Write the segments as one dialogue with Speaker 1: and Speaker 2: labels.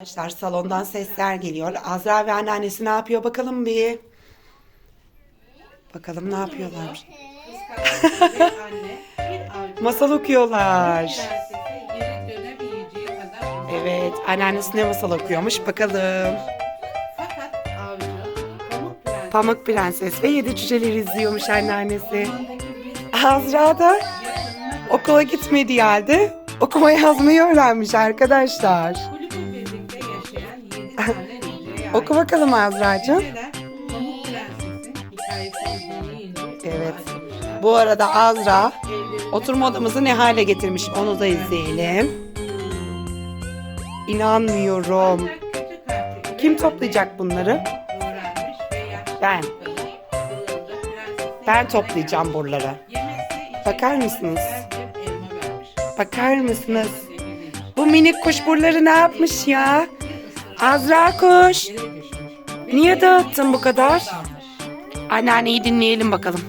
Speaker 1: Arkadaşlar salondan sesler geliyor. Azra ve anneannesi ne yapıyor bakalım bir. Bakalım ne yapıyorlar. Masal okuyorlar. Evet anneannesi ne masal okuyormuş bakalım.
Speaker 2: Pamuk Prenses
Speaker 1: ve Yedi Cüceleri izliyormuş anneannesi. Azra da okula gitmediği halde okuma yazmayı öğrenmiş arkadaşlar. Oku bakalım Azra'cığım. Evet. Bu arada Azra oturma odamızı ne hale getirmiş onu da izleyelim. İnanmıyorum. Kim toplayacak bunları? Ben. Ben toplayacağım buraları. Bakar mısınız? Bakar mısınız? Bu minik kuşburları ne yapmış ya? Azra kuş. Niye dağıttın bu kadar? Anneanneyi dinleyelim bakalım.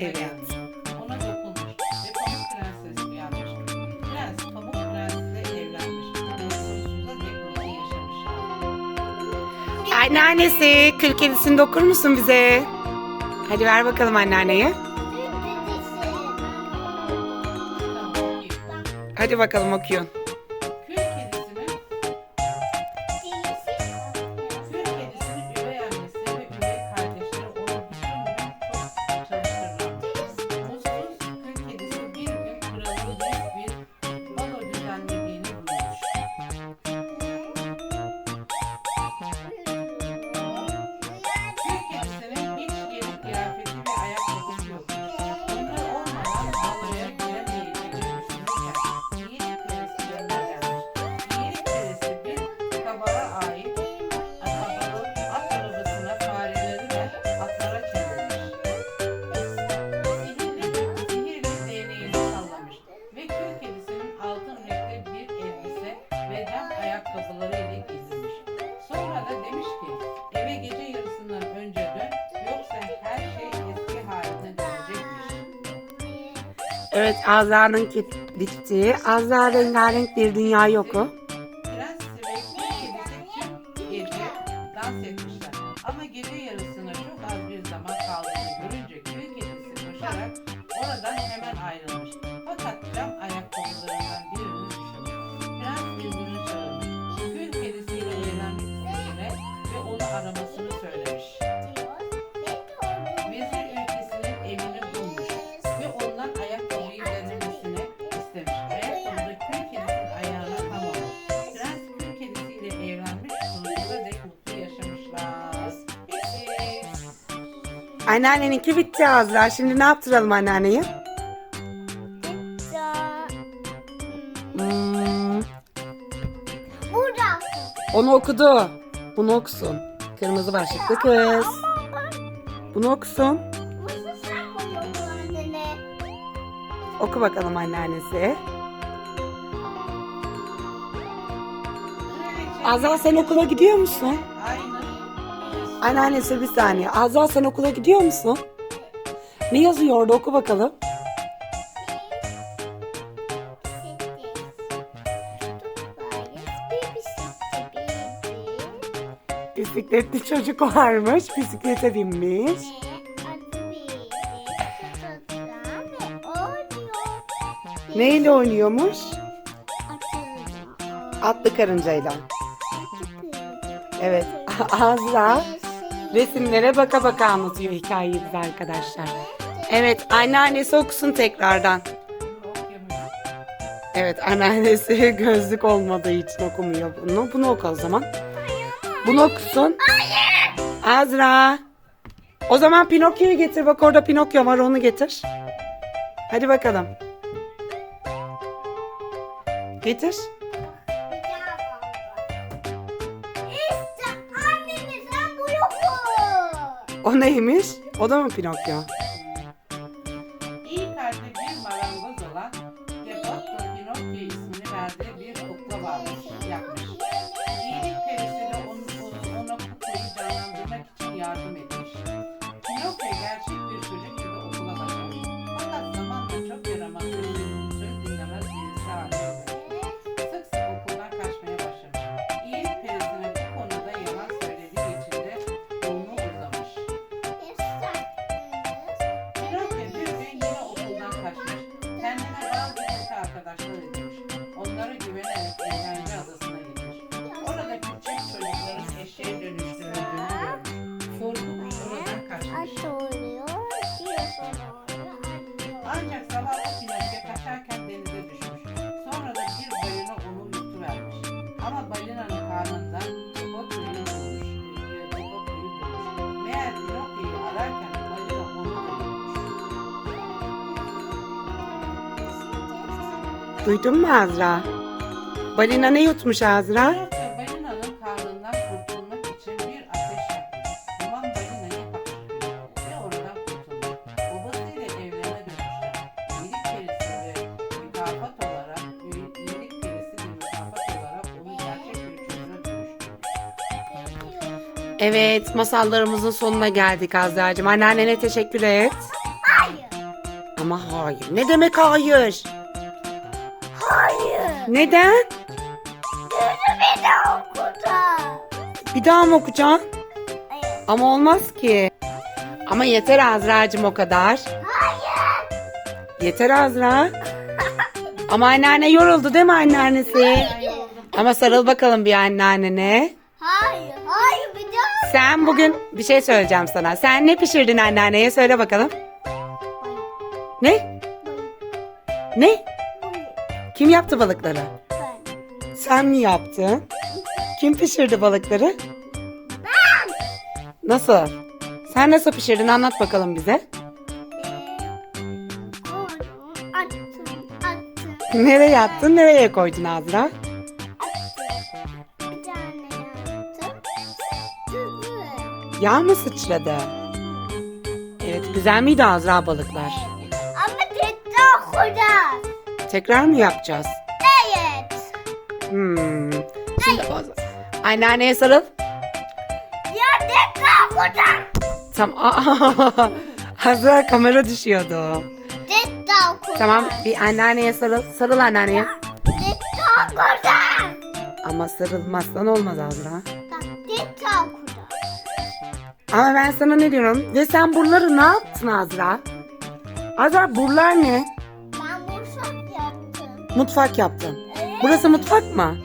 Speaker 1: Evet. Anneannesi de okur musun bize? Hadi ver bakalım anneanneye. Hadi bakalım okuyun.
Speaker 2: Ayakkabıları ile giydirmiş. Sonra da demiş ki eve gece yarısından önce dön yoksa her şey eski haline dönecekmiş.
Speaker 1: Evet Azra'nın ki- bitti. Azra rengarenk bir dünya yoku.
Speaker 2: Prens ve kedisi gece dans etmişler.
Speaker 1: Anneanneninki bitti Azra. Şimdi ne yaptıralım anneanneye? Hmm,
Speaker 3: Burada.
Speaker 1: onu okudu. Bunu okusun. Kırmızı başlıklı kız. Bunu okusun.
Speaker 3: Nasıl sen koyuyorsun annene?
Speaker 1: Oku bakalım anneannesi. Azra sen okula gidiyor musun? Anneannesi bir saniye. Azra sen okula gidiyor musun? Ne yazıyor orada oku bakalım. Bisikletli çocuk varmış. Bisiklete binmiş. Neyle oynuyormuş? Atlı karıncayla. Evet. Azra resimlere baka baka anlatıyor hikayeyi bize arkadaşlar. Evet anneannesi okusun tekrardan. Evet anneannesi gözlük olmadığı için okumuyor bunu. Bunu oku o zaman. Bunu okusun. Azra. O zaman Pinokyo'yu getir. Bak orada Pinokyo var onu getir. Hadi bakalım. Getir. O neymiş? O da mı Pinokyo? Duydun mu Azra? Balina ne yutmuş Azra?
Speaker 2: Balinanın karnından kurtulmak için bir ateş yakmış. Duman balinayı hapşırıyor ve oradan kurtulmuş. Babasıyla evlerine dönmüşler. İyilik perisi ve mükafat olarak, iyilik perisi ve mükafat olarak onu gerçek bir çocuğa.
Speaker 1: Evet masallarımızın sonuna geldik Azra'cığım. Anneannene teşekkür et.
Speaker 3: Hayır.
Speaker 1: Ama hayır. Ne demek hayır?
Speaker 3: Hayır.
Speaker 1: Neden?
Speaker 3: Gözümü de okudu.
Speaker 1: Bir daha mı okuyacaksın?
Speaker 3: Hayır.
Speaker 1: Ama olmaz ki. Ama yeter Azra'cığım o kadar.
Speaker 3: Hayır.
Speaker 1: Yeter Azra. Ama anneanne yoruldu değil mi anneannesi? Ama sarıl bakalım bir anneannene.
Speaker 3: Hayır. Hayır bir daha.
Speaker 1: Sen bugün bir şey söyleyeceğim sana. Sen ne pişirdin anneanneye söyle bakalım. Ne? Ne? Kim yaptı balıkları?
Speaker 3: Ben.
Speaker 1: Sen mi yaptın? Kim pişirdi balıkları? Nasıl? Sen nasıl pişirdin anlat bakalım bize.
Speaker 3: Ee, koydum, attım, attım,
Speaker 1: Nereye attın nereye koydun Azra? Yağ mı sıçradı? Evet güzel miydi Azra balıklar?
Speaker 3: Tekrar
Speaker 1: mı yapacağız?
Speaker 3: Evet.
Speaker 1: Hmm. Şimdi o zaman- Anneanneye sarıl.
Speaker 3: Ya tekrar koyacağız.
Speaker 1: Tamam. Azra kamera düşüyordu.
Speaker 3: Tekrar koyacağız.
Speaker 1: Tamam bir anneanneye sarıl. Sarıl anneanneye.
Speaker 3: Tekrar koyacağız.
Speaker 1: Ama sarılmazsan olmaz Azra.
Speaker 3: Tekrar koyacağız.
Speaker 1: Ama ben sana ne diyorum? Ve sen buraları ne yaptın Azra? Azra buralar ne?
Speaker 3: Mutfak
Speaker 1: yaptın. Burası mutfak mı?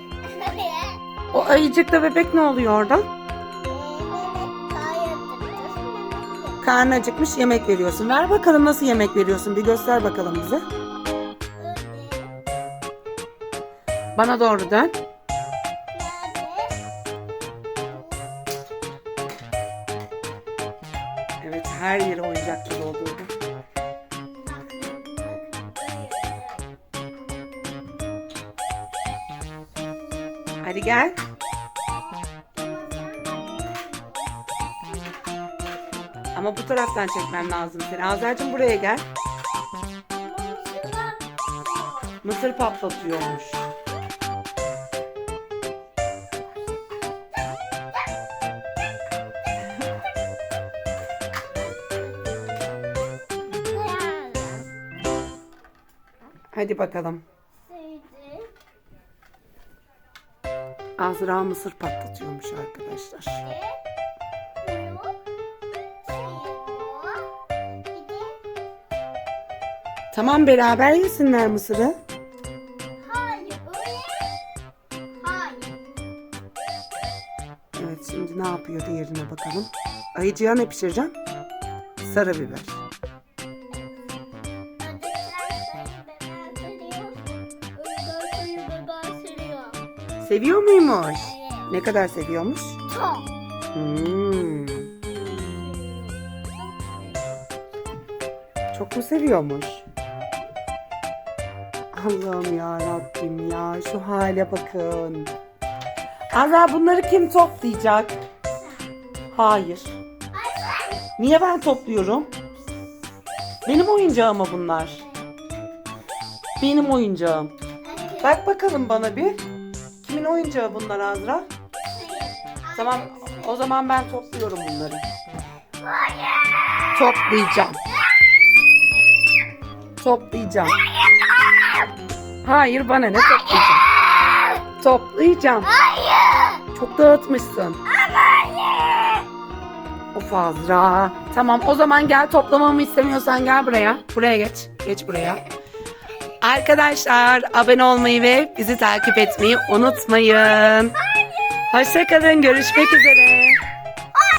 Speaker 1: O ayıcıkla bebek ne oluyor orada? Karnı acıkmış yemek veriyorsun. Ver bakalım nasıl yemek veriyorsun. Bir göster bakalım bize. Bana doğru dön. Evet her yeri oyuncakla doldurdu. Hadi gel. Ama bu taraftan çekmem lazım seni. Azra'cığım buraya gel. Mısır patlatıyormuş. Hadi bakalım. Azra mısır patlatıyormuş arkadaşlar. Tamam beraber yesinler mısırı. Evet şimdi ne yapıyor diğerine bakalım. Ayıcıya ne pişireceğim? Sarı biber. Seviyor muymuş? Ne kadar seviyormuş?
Speaker 3: Çok.
Speaker 1: Hmm. Çok mu seviyormuş? Allah'ım ya Rabbim ya şu hale bakın. Azra bunları kim toplayacak? Hayır. Niye ben topluyorum? Benim oyuncağım bunlar? Benim oyuncağım. Bak bakalım bana bir. Kimin oyuncağı bunlar Azra? Tamam o zaman ben topluyorum bunları. Toplayacağım. Toplayacağım. Hayır bana ne toplayacağım? Toplayacağım. Çok dağıtmışsın. Of Azra. Tamam o zaman gel toplamamı istemiyorsan gel buraya. Buraya geç. Geç buraya. Arkadaşlar abone olmayı ve bizi takip etmeyi unutmayın. Hoşçakalın. Görüşmek üzere.